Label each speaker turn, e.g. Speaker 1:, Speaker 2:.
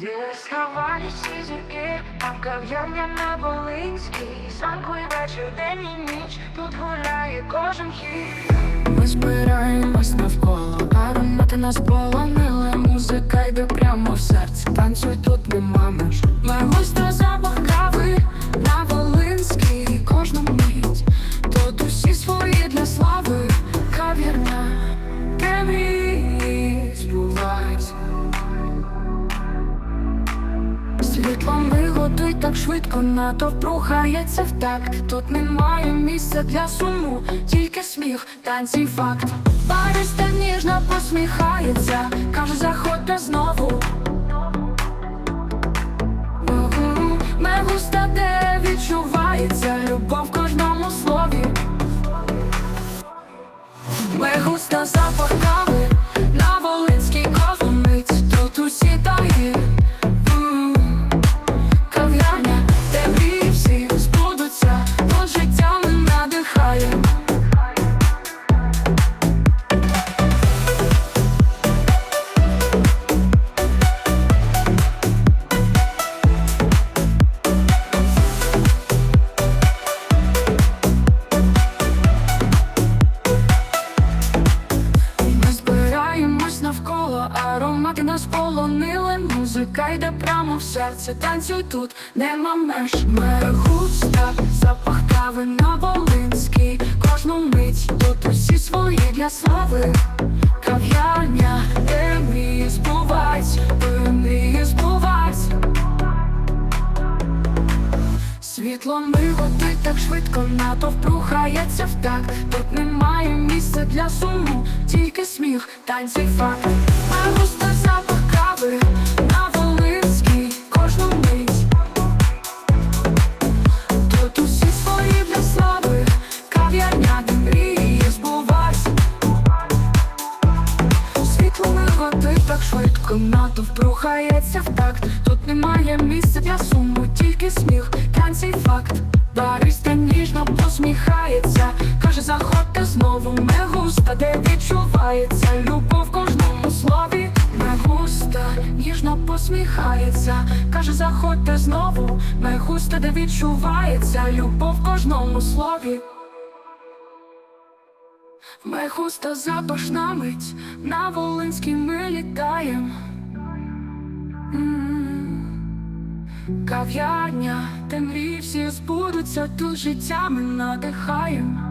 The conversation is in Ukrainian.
Speaker 1: Сховалися зірки, там кав'ярня на Волинській. Зранку і день і ніч, тут гуляє кожен хід.
Speaker 2: Ми збираємось навколо, аромати нас полонили. Музика йде прямо в серце, танцюй тут нема меж. Ми гостро запах Світлом вигодуй так швидко, натовп рухається в такт. Тут немає місця для суму, тільки сміх, танці факт. Бариста ніжно посміхається, каже, заходьте знову. Мегуста, де відчувається любов в кожному слові. Мегуста запах нас полонили Музика йде прямо в серце, танцюй тут, нема меж. Ми густа, запах кави на Волинській. Кожну мить, тут усі свої для слави. Кав'ярня, де мрії збувать, мрії збувать Світло миготить так швидко, натовп рухається в такт. Тут немає місця для суму, тільки сміх, танці факт Густа на Волинській кожну мить. Тут усі свої для слави, кав'ярня, де мрії миготить так швидко, натовп в такт. Тут немає місця для суму, тільки сміх, танці факт. Бариста ніжно посміхається, каже, заходьте знову Мегуста, де ніжно посміхається, каже, заходьте знову. Мегуста, де відчувається любов в кожному слові. Мехуста запашна мить, на Волинській ми літаєм. Кав'ярня, де мрії всі збудуться, тут життя ми надихаєм.